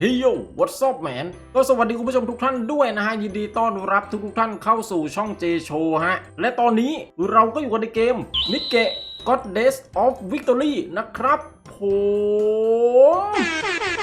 เฮ้ยโย what's up man ก็สวัสดีคุณผู้ชมทุกท่านด้วยนะฮะ ยินดีต้อนรับทุกทุกท่านเข้าสู่ช่องเจโชฮะ และตอนนี้เราก็อยู่กันในเกมนิเกะ Goddess of Victory นะครับผม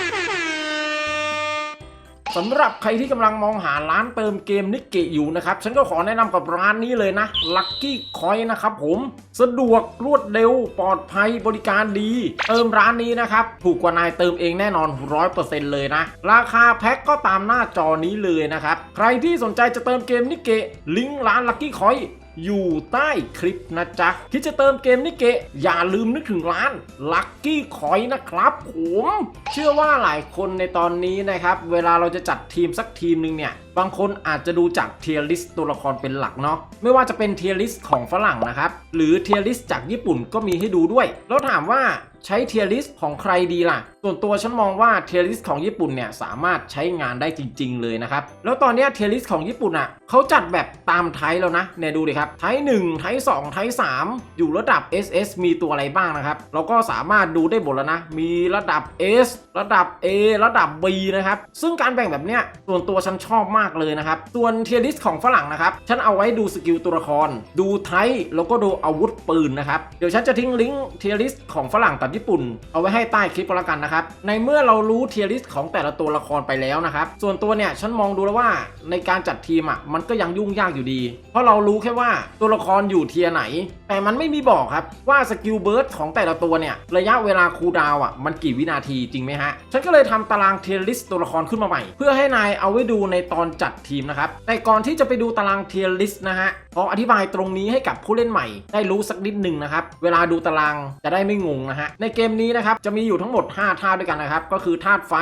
สำหรับใครที่กำลังมองหาร้านเติมเกมนิกเกะอยู่นะครับ ฉันก็ขอแนะนำกับร้านนี้เลยนะ Lucky Coin นะครับผม สะดวกรวดเร็วปลอดภัยบริการดี เติมร้านนี้นะครับ ถูกกว่านายเติมเองแน่นอน 100%เลยนะ ราคาแพ็คก็ตามหน้าจอนี้เลยนะครับ ใครที่สนใจจะเติมเกมนิกเกะลิงก์ร้าน Lucky Coin อยู่ใต้คลิปนะจ๊ะ คิดจะเติมเกมนิเกะ อย่าลืมนึกถึงร้าน Lucky Coin นะครับผมเชื่อว่าหลายคนในตอนนี้นะครับ เวลาเราจะจัดทีมสักทีมหนึ่งเนี่ยบางคนอาจจะดูจากเทียร์ลิสตัวละครเป็นหลักเนาะไม่ว่าจะเป็นเทียร์ลิสของฝรั่งนะครับ หรือเทียร์ลิสจากญี่ปุ่นก็มีให้ดูด้วย แล้วถามว่า ใช้เทียร์ลิสของใครดีล่ะ ส่วนตัวฉันมองว่าเทียร์ลิสของญี่ปุ่นเนี่ยสามารถใช้งานได้จริง ๆ เลยนะครับ แล้วตอนนี้เทียร์ลิสของญี่ปุ่นอะเขาจัดแบบตามไทยแล้วนะเนี่ยดูดิครับไทย1ไทย2ไทย3 อยู่ระดับ SS มีตัวอะไรบ้างนะครับ เราก็สามารถดูได้หมดแล้วนะ มีระดับ S ระดับ A ระดับ B นะครับ ซึ่งการแบ่งแบบเนี้ยส่วนตัวฉันชอบมากเลยนะครับ ส่วนเทียร์ลิสของฝรั่งนะครับฉันเอาไว้ดูสกิลตัวละคร ดูไทยแล้วก็ดูอาวุธปืนนะครับ เดี๋ยวฉันจะทิ้งลิงก์เทียร์ลิสของฝรั่งกับญี่ปุ่น เอาไว้ให้ใต้คลิปก็แล้วกันนะครับ ในเมื่อเรารู้เทียร์ลิสของแต่ละตัวละครไปแล้วนะครับ ส่วนตัวเนี่ยฉันมองดูแล้วว่าในการจัดทีมอะมันก็ยังยุ่งยากอยู่ดี เพราะเรารู้แค่ว่าตัวละครอยู่เทียร์ไหน แต่มันไม่มีบอกครับว่าสกิลเบิร์ดของแต่ละตัวเนี่ยระยะเวลาคูลดาวอะมันกี่วินาทีจริงไหมฮะ ฉันก็เลยทำตารางเทียร์ลิสตัวละครขึ้นมาใหม่ เพื่อให้นายเอาไว้ดูในตอนจัดทีมนะครับแต่ก่อนที่จะไปดูตารางเทียร์ลิสนะฮะขออธิบายตรงนี้ให้กับผู้เล่นใหม่ ได้รู้สักนิดหนึ่งนะครับ เวลาดูตารางจะได้ไม่งงนะฮะ ในเกมนี้นะครับจะมีอยู่ทั้งหมด 5 ธาตุด้วยกันนะครับ ก็คือธาตุไฟ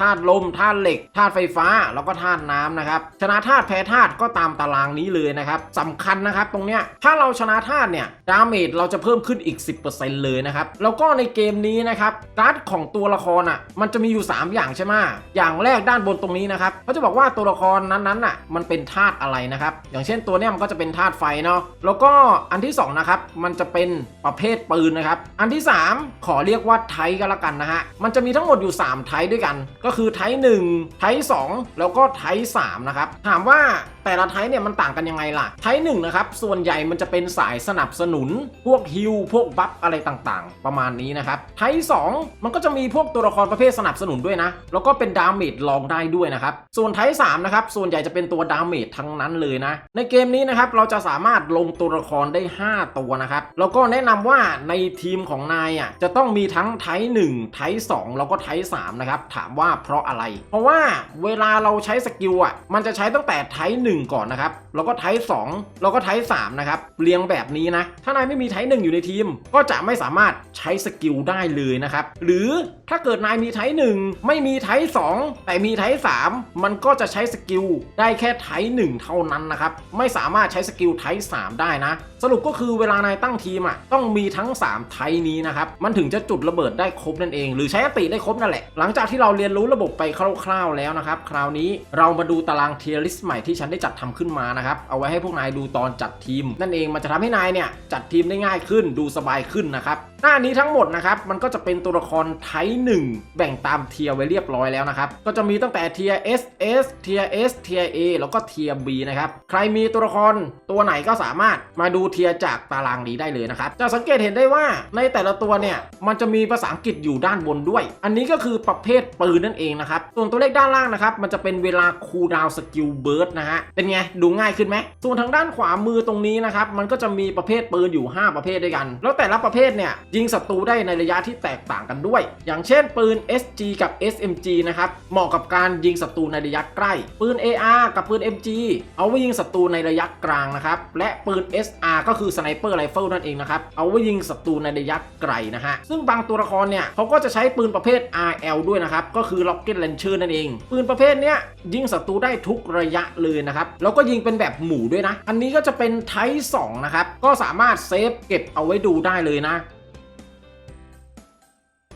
ธาตุลม ธาตุเหล็ก ธาตุไฟฟ้า แล้วก็ธาตุน้ำนะครับ ชนะธาตุแพ้ธาตุก็ตามตารางนี้เลยนะครับสำคัญนะครับตรงเนี้ย ถ้าเราชนะธาตุเนี่ย ดาเมจเราจะเพิ่มขึ้นอีก 10%เลยนะครับ แล้วก็ในเกมนี้นะครับ การ์ดของตัวละครอะ มันจะมีอยู่ 3 อย่างใช่ไหมอย่างแรกด้านบนตรงนี้นะครับเขาจะบอกว่าตัวละครนั้นๆอะ มันเป็นธาตุอะไรนะครับ อย่างเช่นตัวเนี้ยมันก็จะเป็นธาตุไฟเนาะแล้วก็อันที่สองนะครับมันจะเป็นประเภทปืนนะครับอันที่ 3 ขอเรียกว่าไทก็แล้วกันนะฮะมันจะมีทั้งหมดอยู่ 3 ไทด้วยกัน ก็คือไท1ไท2แล้วก็ไท3นะครับถามว่าแต่ละไทเนี่ยมันต่างกันยังไงล่ะไทหนึ่งนะครับส่วนใหญ่มันจะเป็นสายสนับสนุน พวกฮิลพวกบัฟอะไรต่างๆ ประมาณนี้นะครับไท2มันก็จะมีพวกตัวละครประเภทสนับสนุนด้วยนะ แล้วก็เป็นดาเมจลองได้ด้วยนะครับส่วนไท3นะครับส่วนใหญ่จะเป็นตัวดาเมจทั้งนั้นเลยนะในเกมนี้นะครับเราจะสามารถลงตัวละครได้ 5 ตัวนะครับ แล้วก็แนะนำว่าในทีมของนายอะจะต้องมีทั้งไท1ไท2แล้วก็ไท3นะครับ ถามว่าเพราะอะไร เพราะว่าเวลาเราใช้สกิลอะมันจะใช้ตั้งแต่ไท1ก่อนนะครับ แล้วก็ไท2แล้วก็ไท3นะครับ เรียงแบบนี้นะ ถ้านายไม่มีไท1อยู่ในทีม ก็จะไม่สามารถใช้สกิลได้เลยนะครับ หรือถ้าเกิดนายมีไท1ไม่มีไท2แต่มีไท3มันก็จะใช้สกิลได้แค่ไท1เท่านั้นนะครับ ไม่สามารถใช้สกิลไท3ได้นะ สรุปก็คือเวลานายตั้งทีมอะต้องมีทั้ง 3 ไทนี้นะครับ มันถึงจะจุดระเบิดได้ครบนั่นเอง หรือใช้อติได้ครบนั่นแหละ หลังจากที่เราเรียนรู้ระบบไปคร่าวๆแล้วนะครับ คราวนี้เรามาดูตารางเทียร์ลิสใหม่ที่ฉันได้จัดทำขึ้นมานะครับ เอาไว้ให้พวกนายดูตอนจัดทีม นั่นเองมันจะทำให้นายเนี่ยจัดทีมได้ง่ายขึ้นดูสบายขึ้นนะครับหน้านี้ทั้งหมดนะครับ มันก็จะเป็นตัวละครไทหนึ่งแบ่งตามเทียร์ไว้เรียบร้อยแล้วนะครับ ก็จะมีตั้งแต่เทียร์ S S เทียร์ S เทียร์ A แล้วก็เทียร์ B นะครับ ใครมีตัวละครตัวไหนก็สามารถมาดูเทียร์จากตารางนี้ได้เลยนะครับ จะสังเกตเห็นได้ว่าในแต่ละตัวเนี่ย มันจะมีภาษาอังกฤษอยู่ด้านบนด้วย อันนี้ก็คือประเภทปืนนั่นเองนะครับ ส่วนตัวเลขด้านล่างนะครับ มันจะเป็นเวลาคูลดาวสกิลเบิร์ดนะฮะ เป็นไง ดูง่ายขึ้นไหม ส่วนทางด้านขวามือตรงนี้นะครับ มันก็จะมีประเภทปืนอยู่ 5 ประเภทด้วยกัน แล้วแต่ละประเภทเนี่ยยิงศัตรูได้ในระยะที่แตกต่างกันด้วย อย่างเช่นปืน SG กับ SMG นะครับเหมาะกับการยิงศัตรูในระยะใกล้ ปืน AR กับปืน MG เอาไว้ยิงศัตรูในระยะกลางนะครับและปืน SR ก็คือสไนเปอร์ไรเฟิลนั่นเองนะครับเอาไว้ยิงศัตรูในระยะไกลนะฮะซึ่งบางตัวละครเนี่ยเขาก็จะใช้ปืนประเภท RL ด้วยนะครับก็คือ Rocket Launcher นั่นเอง ปืนประเภทเนี้ยยิงศัตรูได้ทุกระยะเลยนะครับแล้วก็ยิงเป็นแบบหมู่ด้วยนะ อันนี้ก็จะเป็นไทป์2นะครับก็สามารถเซฟเก็บเอาไว้ดูได้เลยนะ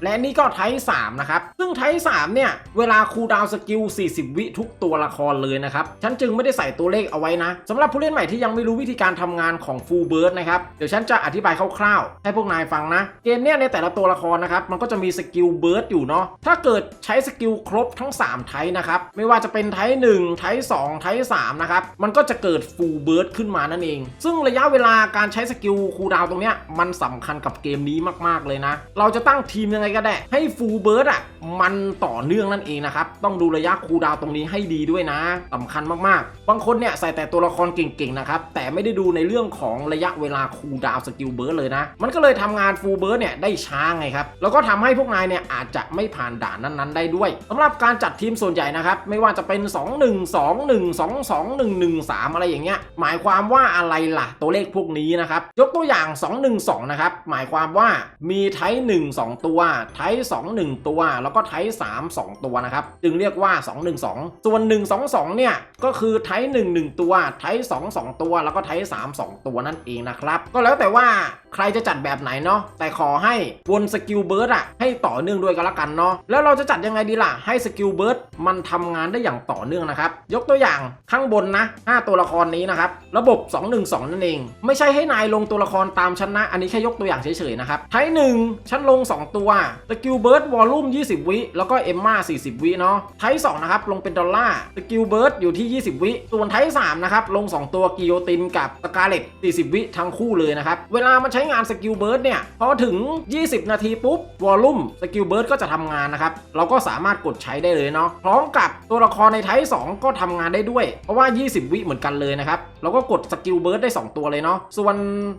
และนี่ก็ไทป์3นะครับ ซึ่งไทป์3เนี่ย เวลาคูลดาวน์สกิล 40 วิทุกตัวละครเลยนะครับ ฉันจึงไม่ได้ใส่ตัวเลขเอาไว้นะสำหรับผู้เล่นใหม่ที่ยังไม่รู้วิธีการทำงานของ Full Burst นะครับ เดี๋ยวฉันจะอธิบายคร่าวๆ ให้พวกนายฟังนะ เกมเนี่ยในแต่ละตัวละครนะครับ มันก็จะมีสกิลเบิร์ดอยู่เนาะ ถ้าเกิดใช้สกิลครบทั้ง 3 ไทป์นะครับ ไม่ว่าจะเป็นไทป์1ไทป์2ไทป์3นะครับ มันก็จะเกิด Full Burst ขึ้นมานั่นเอง ซึ่งระยะเวลาการใช้สกิลคูลดาวน์ตรงเนี้ยมันสำคัญกับเกมนี้มากๆเลยนะ เราจะตั้งทีมยังไงก็ได้ ให้ Full Burst อะมันต่อเนื่องนั่นเองนะครับ ต้องดูระยะคูดาวตรงนี้ให้ดีด้วยนะสำคัญมากๆ บางคนเนี่ยใส่แต่ตัวละครเก่งๆนะครับ แต่ไม่ได้ดูในเรื่องของระยะเวลาคูดาวสกิลเบิร์ดเลยนะ มันก็เลยทำงานฟูลเบิร์ดเนี่ยได้ช้าไงครับ แล้วก็ทำให้พวกนายเนี่ยอาจจะไม่ผ่านด่านนั้นๆ ได้ด้วยสำหรับการจัดทีมส่วนใหญ่นะครับ ไม่ว่าจะเป็น 2 1 2 1 2 2 1 1 3 อะไรอย่างเงี้ย หมายความว่าอะไรล่ะ ตัวเลขพวกนี้นะครับ ยกตัวอย่าง 212 นะครับ หมายความว่ามีไทป์1 2 ตัวไทป์2 1 ตัว แล้วก็ไทป์3 2 ตัวนะครับ จึงเรียกว่า 212 ส่วน 122 เนี่ย ก็คือไทป์1 1 ตัว ไทป์2 2 ตัว แล้วก็ไทป์3 2 ตัวนั่นเองนะครับ ก็แล้วแต่ว่า ใครจะจัดแบบไหนเนาะแต่ขอให้วนสกิลเบิร์ดอะให้ต่อเนื่องด้วยกันละกันเนาะแล้วเราจะจัดยังไงดีล่ะ ให้สกิลเบิร์ดมันทำงานได้อย่างต่อเนื่องนะครับ ยกตัวอย่างข้างบนนะ 5 ตัวละครนี้นะครับ ระบบ 212 นั่นเอง ไม่ใช่ให้นายลงตัวละครตามชั้นนะ อันนี้แค่ยกตัวอย่างเฉยๆนะครับไทหนึ่งชั้นลง 2 ตัวสกิลเบิร์ดวอลลุ่ม20 วิ แล้วก็เอ็มมา40 วิเนาะไทป์2นะครับลงเป็นดอลลาร์สกิลเบิร์ดอยู่ที่ 20 วิส่วนไทป์3นะครับลง 2 ตัวกิโยตินกับสกาเลต40 วิทั้งคู่เลยนะครับเวลามันใช้ช้งานสกิลเบิร์ดเนี่ยพอถึง 20 นาทีปุ๊บวอลลุ่มสกิลเบิร์ดก็จะทำงานนะครับ เราก็สามารถกดใช้ได้เลยเนาะพร้อมกับตัวละครในไทป์2ก็ทำงานได้ด้วย เพราะว่า 20 วิเหมือนกันเลยนะครับเราก็กดสกิลเบิร์ดได้ 2 ตัวเลยเนาะส่วน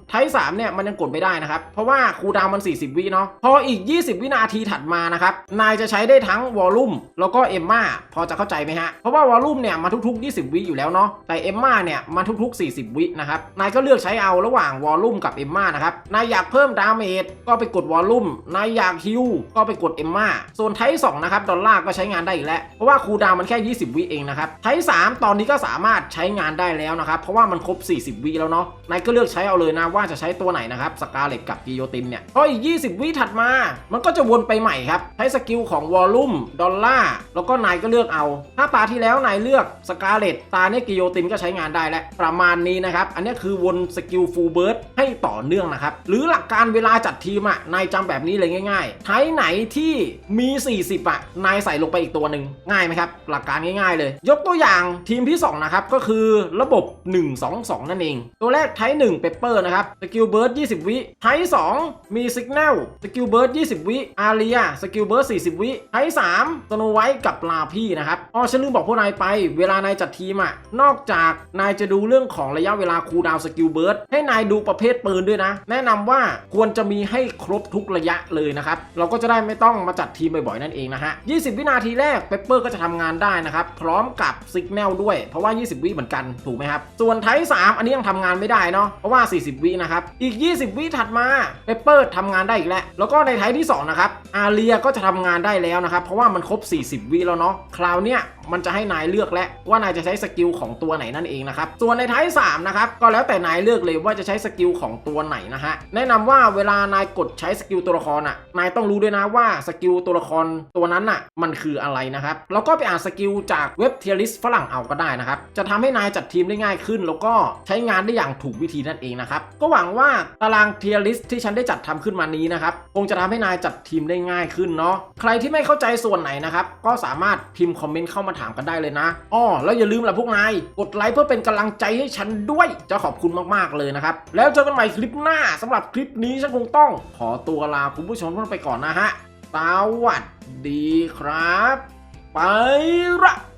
ไทป์3เนี่ยมันยังกดไม่ได้นะครับเพราะว่าคูดาวมัน 40 วิเนาะพออีก 20 วินาทีถัดมานะครับนายจะใช้ได้ทั้งวอลลุ่มแล้วก็เอมมาพอจะเข้าใจไหมฮะเพราะว่าวอลลุ่มเนี่ยมาทุกๆ 20 วิอยู่แล้วเนาะแต่เอมมาเนี่ยมาทุกๆ 40 วินะครับนายก็เลือกใช้เอาระหว่างวอลลุ่มกับเอมมานะครับนายอยากเพิ่มดาเมจก็ไปกดวอลลุ่ม นายอยากฮิวก็ไปกดเอ็มมาส่วนไทป์2นะครับดอลลาร์ก็ใช้งานได้อีกแล้ว เพราะว่าคูดาวมันแค่ 20 วิเองนะครับ ไทป์3ตอนนี้ก็สามารถใช้งานได้แล้วนะครับ เพราะว่ามันครบ 40 วิแล้วเนาะ นายก็เลือกใช้เอาเลยนะว่าจะใช้ตัวไหนนะครับสกาเลตกับกิโยตินเนี่ยพออีก 20 วิถัดมา มันก็จะวนไปใหม่ครับ ใช้สกิลของวอลลุ่ม ดอลลาร์แล้วก็นายก็เลือกเอา ถ้าตาที่แล้วนายเลือกสกาเลตตาเนี่ยกิโยตินก็ใช้งานได้แล้วประมาณนี้นะครับ อันนี้คือวนสกิลฟูลเบิร์ดให้ต่อเนื่องนะครับหรือหลักการเวลาจัดทีมอะนายจำแบบนี้เลยง่ายๆไทไหนที่มี 40อะนายใส่ลงไปอีกตัวหนึ่งง่ายไหมครับหลักการง่ายๆ เลย ยกตัวอย่างทีมที่2นะครับก็คือระบบ 1-2-2 นั่นเอง ตัวแรกไทป์1เปเปอร์นะครับสกิลเบิร์ด20 วิไทป์2มีสิก n นลสกิลเบิร์ด20 วิอาเรียสกิลเบิร์ด40 วิไทป์3สโนไวท์กับลาพี่นะครับอ๋อฉันลืมบอกพวกนายไป เวลานายจัดทีมอะนอกจากนายจะดูเรื่องของระยะเวลาคูลดาวสกิลเบิร์ดให้นายดูประเภทปืนด้วยนะแนะนำว่าควรจะมีให้ครบทุกระยะเลยนะครับ เราก็จะได้ไม่ต้องมาจัดทีมบ่อยๆนั่นเองนะฮะ 20 วินาทีแรกเปเปอร์ก็จะทำงานได้นะครับ พร้อมกับสิก n นลด้วย เพราะว่า 20 วิเหมือนกันถูกไหมครับ ส่วนไทป์3อันนี้ยังทำงานไม่ได้เนาะเพราะว่า 40 วินะครับ อีก 20 วิถัดมาเปเปอร์ทำงานได้อีกแล้ว แล้วก็ในไทที่2นะครับอาเรียก็จะทำงานได้แล้วนะครับเพราะว่ามันครบ 40 วิแล้วเนาะคราวเนี้ย มันจะให้นายเลือกแล้วว่านายจะใช้สกิลของตัวไหนนั่นเองนะครับส่วนในไทป์3นะครับก็แล้วแต่นายเลือกเลยว่าจะใช้สกิลของตัวไหนนะฮะแนะนำว่าเวลานายกดใช้สกิลตัวละครอะนายต้องรู้ด้วยนะว่าสกิลตัวละครตัวนั้นอะมันคืออะไรนะครับแล้วก็ไปอ่านสกิลจากเว็บเทียริสฝรั่งเอาก็ได้นะครับจะทำให้นายจัดทีมได้ง่ายขึ้น แล้วก็ใช้งานได้อย่างถูกวิธีนั่นเองนะครับก็หวังว่าตารางเทียริสที่ฉันได้จัดทำขึ้นมานี้นะครับคงจะทำให้นายจัดทีมได้ง่ายขึ้นเนาะใครที่ไม่เข้าใจส่วนไหนนะครับก็สามารถพิมพ์คอมเมนต์เข้ามาถามกันได้เลยนะอ้อแล้วอย่าลืมล่ะพวกนาย กดไลค์เพื่อเป็นกำลังใจให้ฉันด้วย จะขอบคุณมากๆเลยนะครับ แล้วเจอกันใหม่คลิปหน้าสำหรับคลิปนี้ฉันคงต้อง ขอตัวลาคุณผู้ชมท่านไปก่อนนะฮะสวัสดีครับ ไปละ